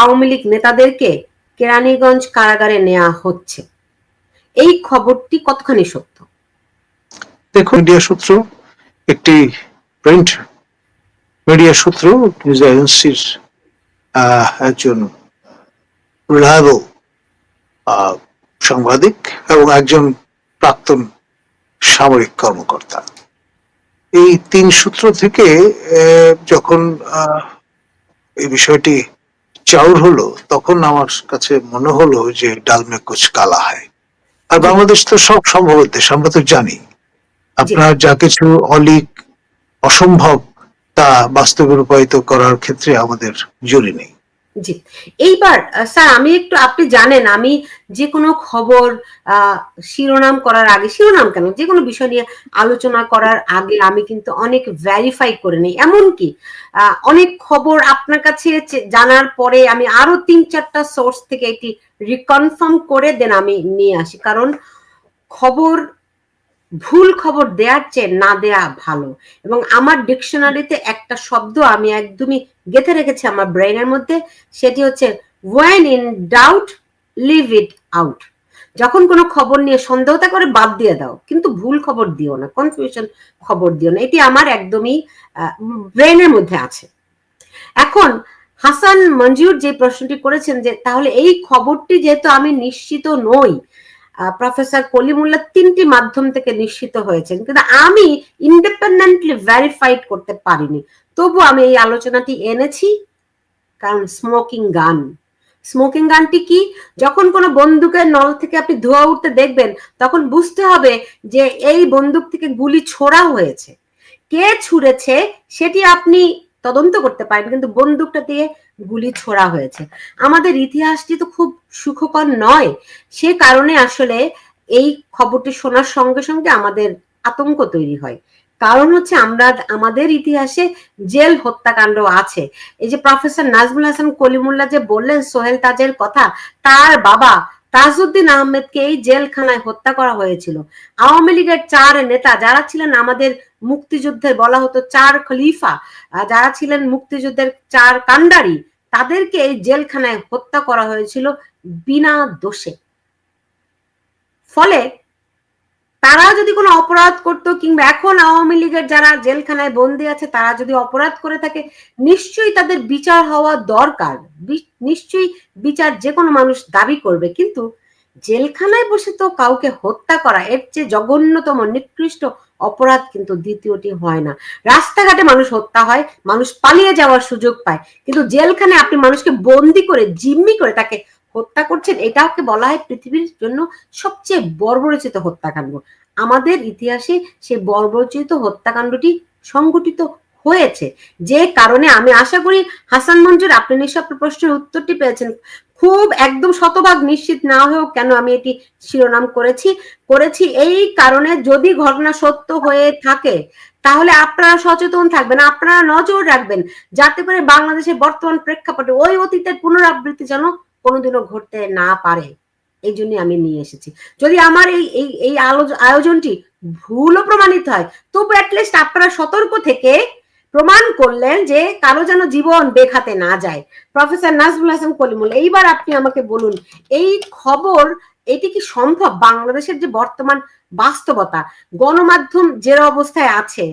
আওয়ামী লীগ নেতাদেরকে কেরানীগঞ্জ কারাগারে নেওয়া হচ্ছে। এই খবরটি কতখানি সত্য? দেখুন, মিডিয়া সূত্র, একটি প্রিন্ট মিডিয়া সূত্র নিউজ এজেন্সির একজন রিলায়েবল সাংবাদিক এবং একজন প্রাক্তন সামরিক কর্মকর্তা। এই তিন সূত্র থেকে যখন এই বিষয়টি চাউর হলো, তখন আমার কাছে মনে হলো যে ডালমে কুচ কালা হয়। আর বাংলাদেশ তো সব সম্ভবত দেশ আমরা তো জানি। আপনার যা কিছু অলিক অসম্ভব তা বাস্তবে রূপায়িত করার ক্ষেত্রে আমাদের জুড়ি নেই। জি। এইবার স্যার, আমি একটু, আপনি জানেন, আমি যে কোনো খবর শিরোনাম করার আগে, শিরোনাম কেন? যে কোনো বিষয় নিয়ে আলোচনা করার আগে আমি কিন্তু অনেক ভ্যারিফাই করে নিই। এমনকি অনেক খবর আপনার কাছে জানার পরে আমি আরও তিন চারটা সোর্স থেকে এটি রিকনফার্ম করে দেন আমি নিয়ে আসি। কারণ খবর ভুল খবর দেওয়ার চেয়ে না দেয়া ভালো। এবং আমার ডিকশনারিতে একটা শব্দ আমি একদমই গেঁথে রেখেছি আমার ব্রেনের মধ্যে, সেটি হচ্ছে when in doubt leave it out যখন কোনো খবর নিয়ে সন্দেহতা করে বাদ দিয়ে দাও, কিন্তু ভুল খবর দিও না কনফিউশন খবর দিও না। এটি আমার একদমই ব্রেনের মধ্যে আছে। এখন, হাসান মঞ্জুর যে প্রশ্নটি করেছেন যে, তাহলে এই খবরটি যেহেতু আমি নিশ্চিত নই প্রফেসর কলিমুল্লাহ তিনটি মাধ্যম থেকে নিশ্চিত হয়েছেন। কিন্তু আমি ইন্ডিপেন্ডেন্টলি ভেরিফাইড করতে পারিনি। তবু আমি এই আলোচনাটি এনেছি, কারণ স্মোকিং গান স্মোকিং গানটি কি? যখন কোনো বন্দুকের নল থেকে আপনি ধোয়া উঠতে দেখবেন, তখন বুঝতে হবে যে এই বন্দুক থেকে গুলি ছোড়া হয়েছে। কে ছুড়েছে, সেটি আপনি তদন্ত করতে পারেন, কিন্তু বন্দুকটা দিয়ে গুলি ছোড়া হয়েছে। আমাদের ইতিহাসটি তো খুব সুখকর নয়, সে কারণে আসলে এই খবরটি শোনার সঙ্গে সঙ্গে আমাদের আতঙ্ক তৈরি হয়। কারণ হচ্ছে আমরা, আমাদের ইতিহাসে জেল হত্যাকাণ্ড আছে। এই যে প্রফেসর নাজমুল হাসান কলিমুল্লাহ যে বললেন সোহেল তাজের কথা, তার বাবা তাজউদ্দিন আহমেদকে এই জেলখানায় হত্যা করা হয়েছিল। আওয়ামী লীগের চার নেতা যারা ছিলেন আমাদের মুক্তিযুদ্ধের বলা হতো চার খলিফা। যারা ছিলেন মুক্তিযুদ্ধের চার কান্ডারি তাদেরকে এই জেলখানায় হত্যা করা হয়েছিল বিনা দোষে। ফলে তারা যদি কোনো অপরাধ করতো কিংবা এখন আওয়ামী লীগের যারা জেলখানায় বন্দী আছে, তারা যদি অপরাধ করে থাকে, নিশ্চয়ই তাদের বিচার হওয়া দরকার। নিশ্চয়ই বিচার যে কোনো মানুষ দাবি করবে। কিন্তু জেলখানায় বসে তো কাউকে হত্যা করা, এর চেয়ে জঘন্যতম, নিকৃষ্ট অপরাধ কিন্তু দ্বিতীয়টি হয় না। রাস্তাঘাটে মানুষ হত্যা হয়, মানুষ পালিয়ে যাওয়ার সুযোগ পায়, কিন্তু জেলখানে আপনি মানুষকে বন্দি করে, জিম্মি করে তাকে হত্যা করছেন এটাকে বলা হয় পৃথিবীর জন্য সবচেয়ে বর্বরচিত হত্যাকাণ্ড? আমাদের ইতিহাসে সেই বর্বরচিত হত্যাকাণ্ডটি সংঘটিত হয়েছে। যে কারণে আমি আশা করি হাসান মঞ্জুর, আপনি নিশ্চয় প্রশ্নের উত্তরটি পেয়েছেন। খুব একদম শতভাগ নিশ্চিত না হয়েও কেন আমি এটি শিরোনাম করেছি। করেছি এই কারণে যদি ঘটনা সত্য হয়ে থাকে, তাহলে আপনারা সচেতন থাকবেন, আপনারা নজর রাখবেন, যাতে করে বাংলাদেশের বর্তমান প্রেক্ষাপটে ওই অতীতের পুনরাবৃত্তি যেন কোনোদিনও ঘটতে না পারে। এই জন্য আমি নিয়ে এসেছি। যদি আমার এই এই আয়োজনটি ভুলও প্রমাণিত হয়, তবু অ্যাটলিস্ট আপনারা সতর্ক থেকে প্রমাণ করলেন যে কারও যেন জীবন বেখাতে না যায়। প্রফেসর নাজমুল হাসান কলিমুল, এইবার আপনি আমাকে বলুন, এই খবর, এটি কি সম্ভব? বাংলাদেশের যে বর্তমান বাস্তবতা, গণমাধ্যম যে অবস্থায় আছে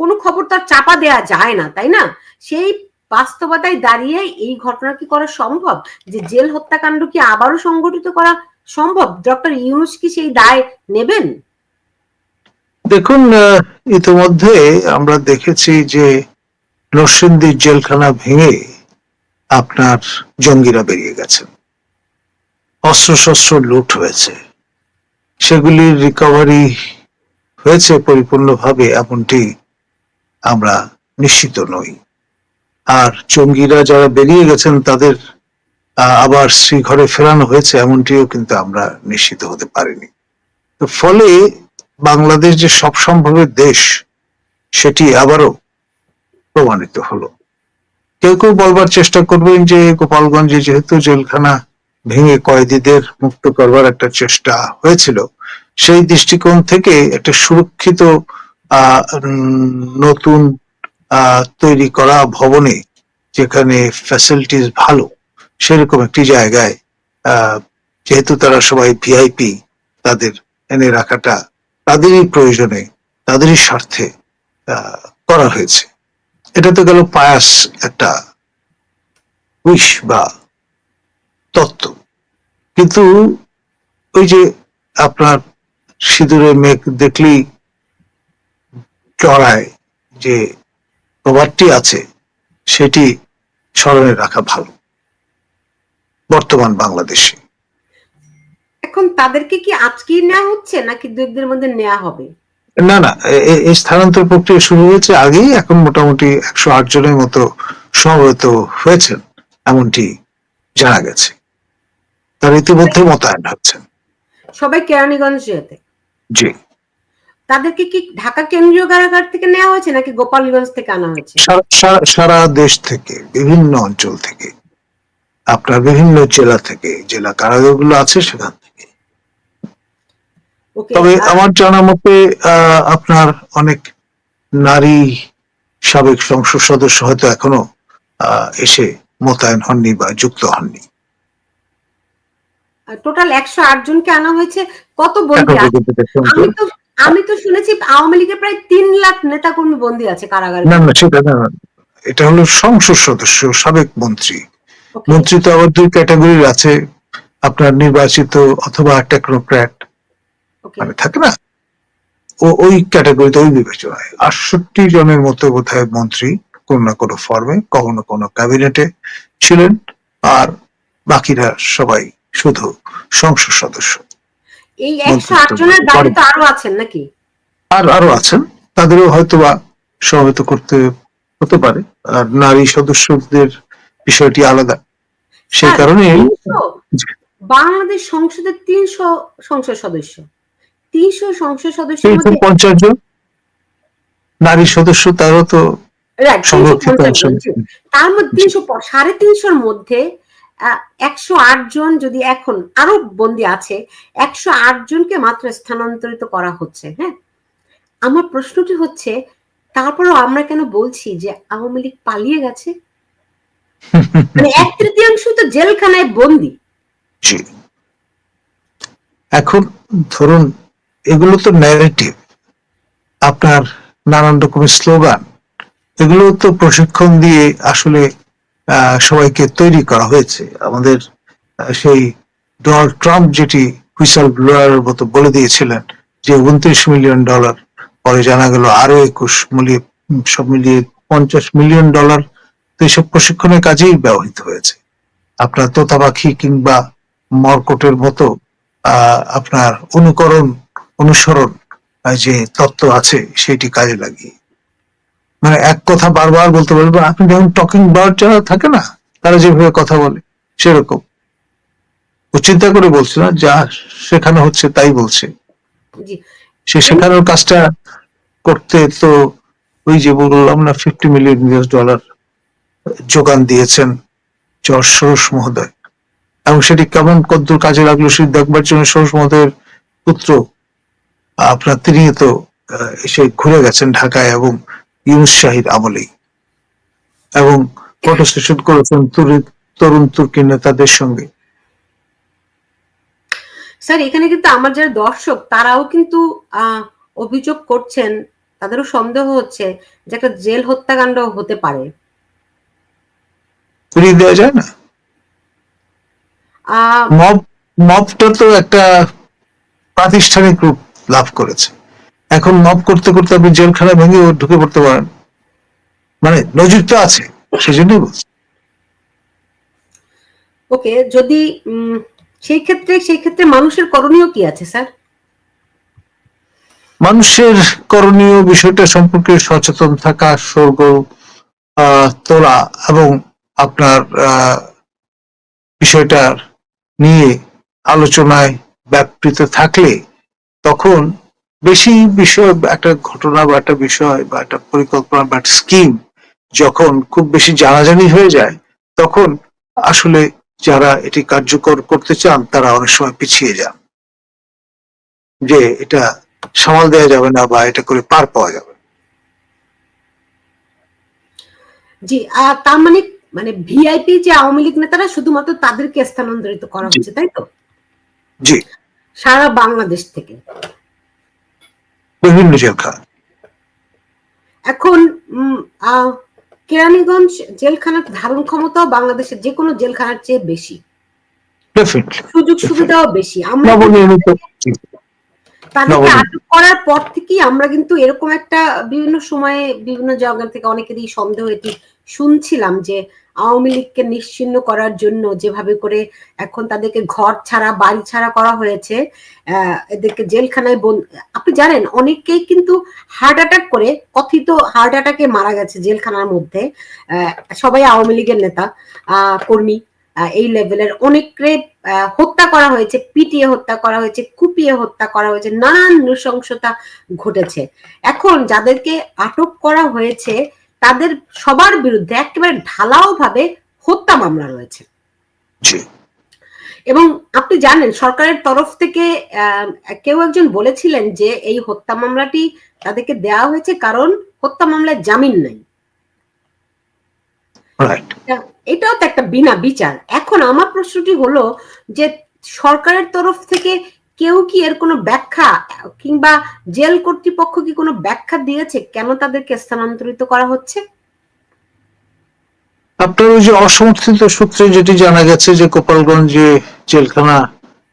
কোনো খবর তো আর চাপা দেয়া যায় না, তাই না? সেই বাস্তবতায় দাঁড়িয়ে এই ঘটনা কি করা সম্ভব? যে জেল হত্যাকাণ্ড কি আবারও সংগঠিত করা সম্ভব? ডক্টর ইউনুস কি সেই দায় নেবেন? দেখুন ইতিমধ্যে আমরা দেখেছি যে নরসিংদী জেলখানা ভেঙে আপনার জঙ্গিরা বেরিয়ে গেছেন অস্ত্রশস্ত্র লুট হয়েছে। সেগুলির রিকভারি হয়েছে পরিপূর্ণভাবে, এমনটি আমরা নিশ্চিত নই। আর জঙ্গিরা যারা বেরিয়ে গেছেন, তাদের আবার শ্রীঘরে ফেরানো হয়েছে, এমনটিও কিন্তু আমরা নিশ্চিত হতে পারিনি। তো ফলে বাংলাদেশ যে সব সম্ভবের দেশ, সেটি আবারও প্রমাণিত হলো। কেউ কেউ বলবার চেষ্টা করবেন যে গোপালগঞ্জে যেহেতু জেলখানা ভেঙে কয়েদিদের মুক্ত করবার একটা চেষ্টা হয়েছিল, সেই দৃষ্টিকোণ থেকে একটা সুরক্ষিত নতুন তৈরি করা ভবনে যেখানে ফ্যাসিলিটিস ভালো, সেরকম একটি জায়গায় যেহেতু তারা সবাই ভিআইপি তাদের এনে রাখাটা তাদেরই প্রয়োজনে, তাদেরই স্বার্থে করা হয়েছে। এটা তো গেল পায়াস একটা উইশ বা তত্ত্ব। কিন্তু ওই যে আপনার সিঁদুরে মেঘ দেখলেই চড়ায় যে প্রবাদটি আছে, সেটি স্মরণে রাখা ভালো। বর্তমান বাংলাদেশে। এখন তাদেরকে কি আজকেই নেওয়া হচ্ছে নাকি দু একদিনের মধ্যে নেওয়া হবে? না না এই স্থানান্তর প্রক্রিয়া শুরু হয়েছে আগেই এখন মোটামুটি একশো আট জনের মতো সমবেত হয়েছেন এমনটি জানা গেছে। তার ইতিমধ্যে মোতায়েন হচ্ছেন। সবাই কেরানীগঞ্জ জি। তাদেরকে কি ঢাকা কেন্দ্রীয় কারাগার থেকে নেওয়া হয়েছে নাকি গোপালগঞ্জ থেকে আনা হয়েছে? সারা- দেশ থেকে বিভিন্ন অঞ্চল থেকে আপনার বিভিন্ন জেলা থেকে জেলা কারাগারগুলো আছে সেখান থেকে তবে আমার জানা মতে আহ, আপনার অনেক নারী সাবেক সংসদ সদস্য হয়তো এখনও আহ, এসে মোতায়েন হননি বা যুক্ত হননি। টোটাল একশো আট জনকে আনা হয়েছে। কত বন্দি। আমি তো আমি তো শুনেছি আওয়ামী লীগের প্রায় তিন লাখ নেতাকর্মী বন্দী আছে কারাগারে। না না সেটা না এটা হলো সংসদ সদস্য সাবেক মন্ত্রী। মন্ত্রী তো আবার দুই ক্যাটাগরির আছে। আপনার নির্বাচিত অথবা টেকনোক্র্যাট. মানে থাকে না। ও ওই ক্যাটাগরিতে ওই বিবেচনায় আটষট্টি জনের মতো বোধহয় মন্ত্রী কোন না কোনো ফর্মে কখনো কোনো ক্যাবিনেটে ছিলেন আর বাকিরা সবাই শুধু সংসদ সদস্য। এই একশো আট জনের বাইরে তো আরও আছেন নাকি? আর আরও আছেন। তাদেরও হয়তোবা সমবেত করতে হতে পারে। আর নারী সদস্যদের বিষয়টি আলাদা। সেই কারণে বাংলাদেশ সংসদের তিনশো সংসদ সদস্য। তিনশো সংসদ সদস্যের মধ্যে পঞ্চাশ জন? নারী সদস্য তারও তো সংরক্ষিত। তার মধ্যে তিনশো সাড়ে তিনশোর মধ্যে একশো আট জন যদি এখন আরও বন্দি আছে একশো আট জনকে মাত্র স্থানান্তরিত করা হচ্ছে হ্যাঁ? আমার প্রশ্নটি হচ্ছে তারপরেও আমরা কেন বলছি যে আওয়ামী লীগ পালিয়ে গেছে? মানে এক তৃতীয়াংশ তো জেলখানায় বন্দি। এখন ধরুন এগুলো তো ন্যারেটিভ আপনার নানান রকমের স্লোগান। এগুলো তো প্রশিক্ষণ দিয়ে আসলে সবাইকে তৈরি করা হয়েছে। আমাদের সেই ডোনাল্ড ট্রাম্প যেটি হুইসাল ব্লোয়ারের মতো বলে দিয়েছিলেন যে উনত্রিশ মিলিয়ন ডলার, পরে জানা গেল আরও একুশ মিলিয়ে সব মিলিয়ে পঞ্চাশ মিলিয়ন ডলার তো এইসব প্রশিক্ষণের কাজেই ব্যবহৃত হয়েছে। আপনার তোতা পাখি কিংবা মর্কটের মতো আপনার অনুকরণ অনুসরণ যে তত্ত্ব আছে সেটি কাজে লাগিয়ে। মানে এক কথা বারবার বলতে বলব আপনি যেমন টকিং বার্ড যারা থাকে না তারা যেভাবে কথা বলে সেরকম। ও চিন্তা করে বলছে না যা শেখানো হচ্ছে তাই বলছে। সে শেখানোর কাজটা করতে তো ওই যে বললাম না ফিফটি মিলিয়ন ইউএস ডলার যোগান দিয়েছেন জর্জ সরোস মহোদয়। এবং সেটি কেমন কদ্দূর কাজে লাগল সেটি দেখবার জন্য সরোস মহোদয়ের পুত্র আপনার তিনি তো এসে ঘুরে গেছেন ঢাকায় এবং ইউনুস শাহির আমলেই। এবং প্রোটেস্টেশন করেছেন তরুণ তুর্কি নেতাদের সঙ্গে। স্যার এখানে কিন্তু আমার যারা দর্শক তারাও কিন্তু আহ, অভিযোগ করছেন তাদেরও সন্দেহ হচ্ছে যে একটা জেল হত্যাকাণ্ড হতে পারে। ফিরিয়ে দেওয়া যায় না? মব মবটা তো একটা প্রাতিষ্ঠানিক রূপ। লাভ করেছে। এখন মব করতে করতে আপনি জেলখানা ভেঙে ঢুকে পড়তে পারেন। মানে নজির তো আছে সেজন্যই বলছি। ওকে যদি সেই ক্ষেত্রে সেই ক্ষেত্রে মানুষের করণীয় কি আছে স্যার? মানুষের করণীয় বিষয়টা সম্পর্কে সচেতন থাকা স্বর্গ তোলা এবং আপনার আহ, বিষয়টার নিয়ে আলোচনায় ব্যাপৃত থাকলে তখন বেশি বিষয় একটা ঘটনা বা একটা বিষয় বা একটা পরিকল্পনা বা একটা স্কিম যখন খুব বেশি জানাজানি হয়ে যায় তখন আসলে যারা এটি কার্যকর করতে চান তারা অনেক সময় পিছিয়ে যান যে এটা সামাল দেওয়া যাবে না বা এটা করে পার পাওয়া যাবে। জি তার মানে মানে ভিআইপি যে আওয়ামী লীগ নেতারা শুধুমাত্র তাদেরকে স্থানান্তরিত করা। হচ্ছে তাই তো জি সারা বাংলাদেশ থেকে। বিভিন্ন এখন কেরানীগঞ্জ জেলখানার ধারণ ক্ষমতাও বাংলাদেশের যে কোনো জেলখানার চেয়ে বেশি। সুযোগ সুবিধাও বেশি। আমরা তাদেরকে আটক করার পর থেকেই আমরা কিন্তু এরকম একটা বিভিন্ন সময়ে বিভিন্ন জায়গা থেকে অনেকেরই সন্দেহ এটি শুনছিলাম যে আওয়ামী লীগকে নিশ্চিহ্ন করার জন্য যেভাবে করে এখন তাদেরকে ঘর ছাড়া, বাড়ি ছাড়া করা হয়েছে এদেরকে জেলখানায় আপনি জানেন অনেকেই কিন্তু হার্ট অ্যাটাক করে, কথিত হার্ট অ্যাটাকে মারা গেছে জেলখানার মধ্যে সবাই আওয়ামী লীগের নেতা কর্মী এই লেভেলের অনেককে হত্যা করা হয়েছে, পিটিয়ে হত্যা করা হয়েছে, কুপিয়ে হত্যা করা হয়েছে, নানান নৃশংসতা ঘটেছে। এখন যাদেরকে আটক করা হয়েছে তাদের সবার বিরুদ্ধে একেবারে ঢালাও ভাবে হত্যা মামলা রয়েছে। এবং আপনি জানেন সরকারের তরফ থেকে কেউ একজন বলেছিলেন যে এই হত্যা মামলাটি তাদেরকে দেওয়া হয়েছে কারণ হত্যা মামলায় জামিন নাই। এটাও তো একটা বিনা বিচার। এখন আমার প্রশ্নটি হলো যে সরকারের তরফ থেকে কেউ কি এর কোনো ব্যাখ্যা কিংবা জেল কর্তৃপক্ষ কি কোনো ব্যাখ্যা দিয়েছে কেন তাদেরকে স্থানান্তরিত করা হচ্ছে? আপনার ওই যে অসমর্থিত সূত্রে যেটি জানা গেছে যে গোপালগঞ্জে জেলখানা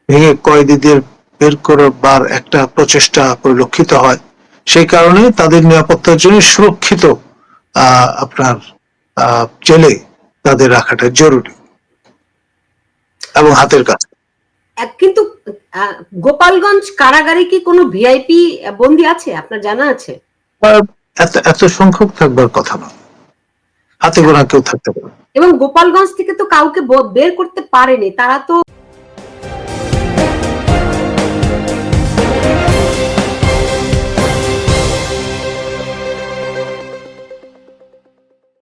ভেঙে কয়েদিদের বের করবার একটা প্রচেষ্টা পরিলক্ষিত হয় সেই কারণে তাদের নিরাপত্তার জন্য সুরক্ষিত আহ, আপনার আহ, জেলে তাদের রাখাটা জরুরি এবং হাতের কাছে কিন্তু গোপালগঞ্জ কারাগারে কি কোনো ভিআইপি বন্দি আছে? আপনার জানা আছে? এত এত সংখ্যক থাকবার কথা না। হাতে গোনা কেউ থাকতে পারে এবং গোপালগঞ্জ থেকে তো কাউকে বের করতে পারেনি তারা তো